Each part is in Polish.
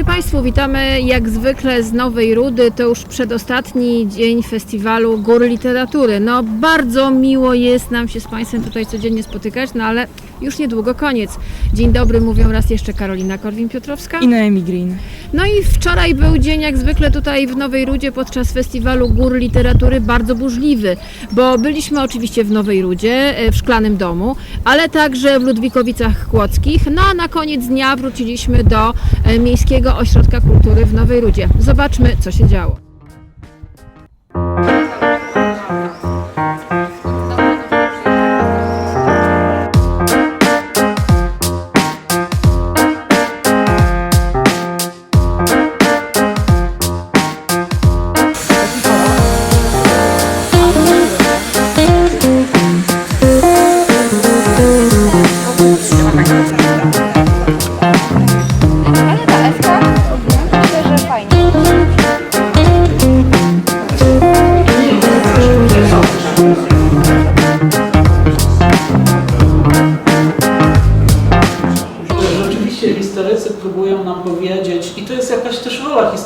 dobry Państwu, witamy jak zwykle z Nowej Rudy. To już przedostatni dzień festiwalu Gór Literatury. No bardzo miło jest nam się z Państwem tutaj codziennie spotykać, no ale już niedługo koniec. Dzień dobry, mówią raz jeszcze Karolina Korwin-Piotrowska. I Naomi Green. No i wczoraj był dzień jak zwykle tutaj w Nowej Rudzie podczas festiwalu Gór Literatury bardzo burzliwy, bo byliśmy oczywiście w Nowej Rudzie, e, w Szklanym Domu, ale także w Ludwikowicach Kłodzkich, no a na koniec dnia wróciliśmy do e, Miejskiego Ośrodka Kultury w Nowej Rudzie. Zobaczmy, co się działo.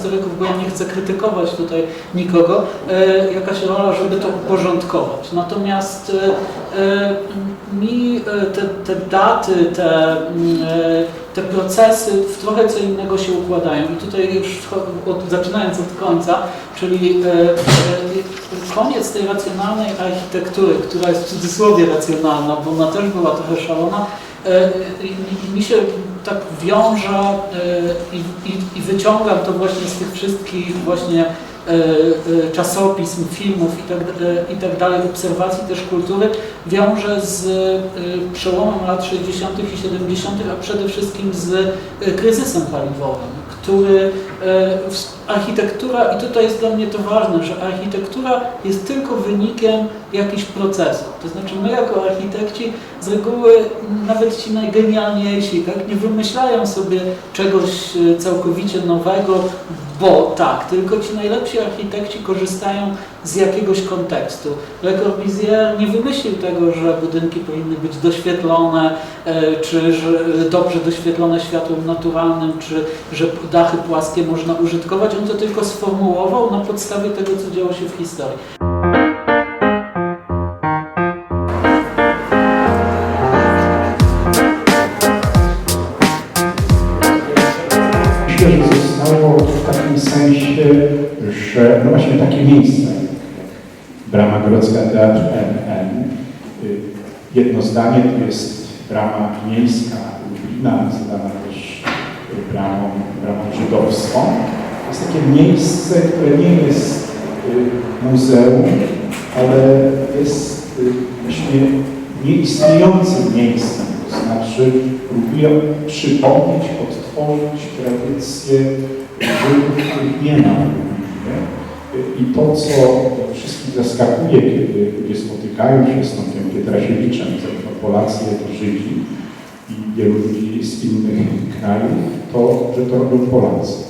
Historyków, bo ja nie chcę krytykować tutaj nikogo, e, jakaś rola, żeby to uporządkować. Natomiast e, e, mi te, te daty, te, te procesy w trochę co innego się układają. I tutaj już od, zaczynając od końca, czyli koniec tej racjonalnej architektury, która jest w cudzysłowie racjonalna, bo ona też była trochę szalona, mi się tak wiąże e, i, i, i wyciągam to właśnie z tych wszystkich właśnie e, e, czasopism, filmów i tak, i tak dalej, obserwacji też kultury, wiąże z przełomem lat 60. i 70., a przede wszystkim z kryzysem paliwowym, który architektura, i tutaj jest dla mnie to ważne, że architektura jest tylko wynikiem jakichś procesów. To znaczy my jako architekci z reguły nawet ci najgenialniejsi tak, nie wymyślają sobie czegoś e, całkowicie nowego, bo tak, tylko ci najlepsi architekci korzystają z jakiegoś kontekstu. Le Corbusier nie wymyślił tego, że budynki powinny być doświetlone, e, czy że dobrze doświetlone światłem naturalnym, czy że dachy płaskie można użytkować. On to tylko sformułował na podstawie tego, co działo się w historii. Myślę, że zostało w takim sensie, że no właśnie takie miejsce. Brama Grodzka Teatr NN. Y, Jedno zdanie to jest brama miejska Lublina, y, bramą, bramą żydowską. To jest takie miejsce, które nie jest y, muzeum, ale jest y, właśnie nieistniejącym miejscem. To znaczy próbuje przypomnieć, odtworzyć tradycje Żydów, których nie ma Lublinie. I to, co wszystkich zaskakuje, kiedy ludzie spotykają się z Tomkiem Pietrasiewiczem, zarówno Polacy, jak i Żydzi i wielu ludzi z innych krajów, że to robią Polacy.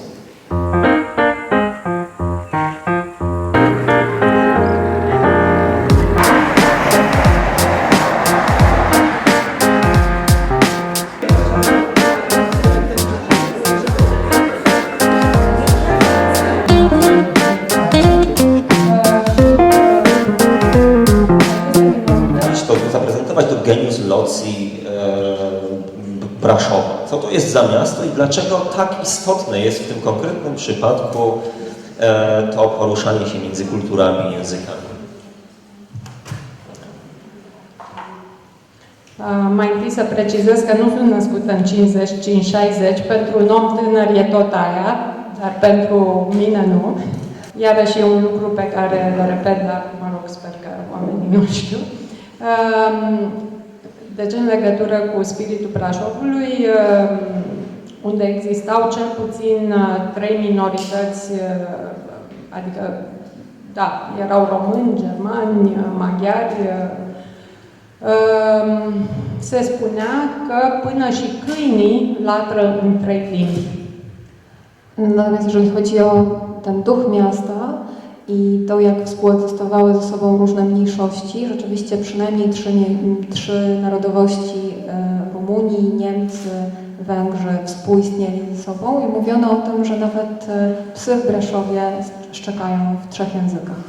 to zaprezentować to genius loci e, Braszowa. Co to jest za miasto i dlaczego tak istotne jest w tym konkretnym przypadku e, to poruszanie się między kulturami i językami? Uh, Mai întâi să precizez că nu sunt născută în 55-60, pentru un om tânăr e tot aia, dar pentru mine nu. Iarăși e un lucru pe care îl repet, dar mă rog, sper că oamenii nu știu. Deci, în legătură cu spiritul Brașovului, um, unde existau cel puțin uh, trei minorități, uh, adică, da, erau români, germani, uh, maghiari, uh, Um, se spunea că până și câinii latră în trei limbi. Natomiast jeżeli chodzi o ten duch miasta i to, jak współegzystowały ze sobą różne mniejszości, rzeczywiście przynajmniej trzy, mie- trzy narodowości, e, Rumunii, Niemcy, Węgrzy współistnieli ze sobą i mówiono o tym, że nawet e, psy w Breszowie szczekają w trzech językach.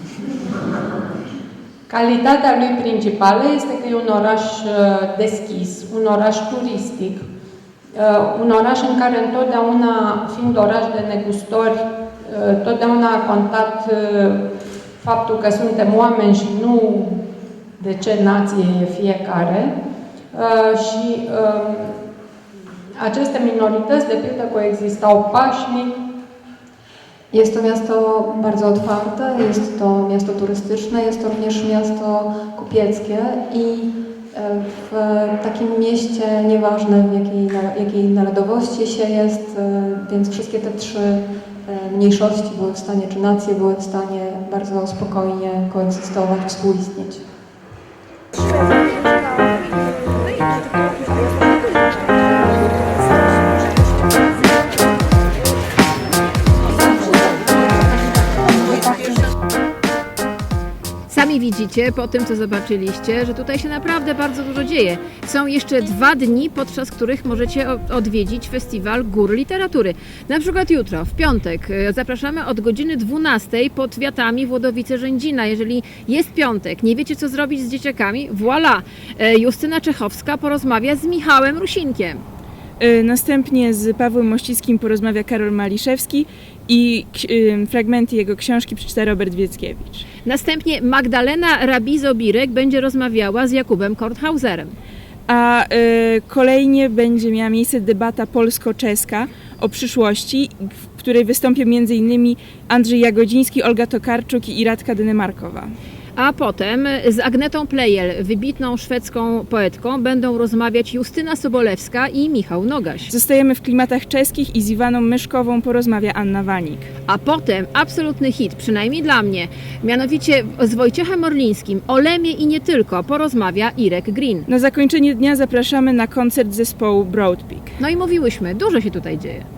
Calitatea lui principală este că e un oraș uh, deschis, un oraș turistic, un oraș în care întotdeauna, fiind oraș de negustori, totdeauna a contat uh, faptul că suntem oameni și nu de ce nație e fiecare. Uh, Și aceste minorități, de pildă, coexistau pașnic, Jest to miasto bardzo otwarte, jest to miasto turystyczne, jest to również miasto kupieckie i e, w takim mieście, nieważne w jakiej, jakiej narodowości się jest, e, więc wszystkie te trzy e, mniejszości były w stanie, czy nacje były w stanie bardzo spokojnie koegzystować, współistnieć. Widzicie po tym, co zobaczyliście, że tutaj się naprawdę bardzo dużo dzieje. Są jeszcze dwa dni, podczas których możecie odwiedzić Festiwal Gór Literatury. Na przykład jutro, w piątek, e, zapraszamy od godziny 12 pod wiatami Włodowice-Rzędzina. Jeżeli jest piątek, nie wiecie, co zrobić z dzieciakami, voilà! E, Justyna Czechowska porozmawia z Michałem Rusinkiem. Y, Następnie z Pawłem Mościckim porozmawia Karol Maliszewski i y, fragmenty jego książki przeczyta Robert Wieckiewicz. Następnie Magdalena Rabizo-Birek będzie rozmawiała z Jakubem Korthauserem. A y, kolejnie będzie miała miejsce debata polsko-czeska o przyszłości, w której wystąpią m.in. Andrzej Jagodziński, Olga Tokarczuk i Radka Dynemarkowa. A potem z Agnetą Plejel, wybitną szwedzką poetką, będą rozmawiać Justyna Sobolewska i Michał Nogaś. Zostajemy w klimatach czeskich i z Iwaną Myszkową porozmawia Anna Wanik. A potem absolutny hit, przynajmniej dla mnie, mianowicie z Wojciechem Orlińskim o Lemie i nie tylko porozmawia Irek Green. Na zakończenie dnia zapraszamy na koncert zespołu Broadpeak. No i mówiłyśmy, dużo się tutaj dzieje.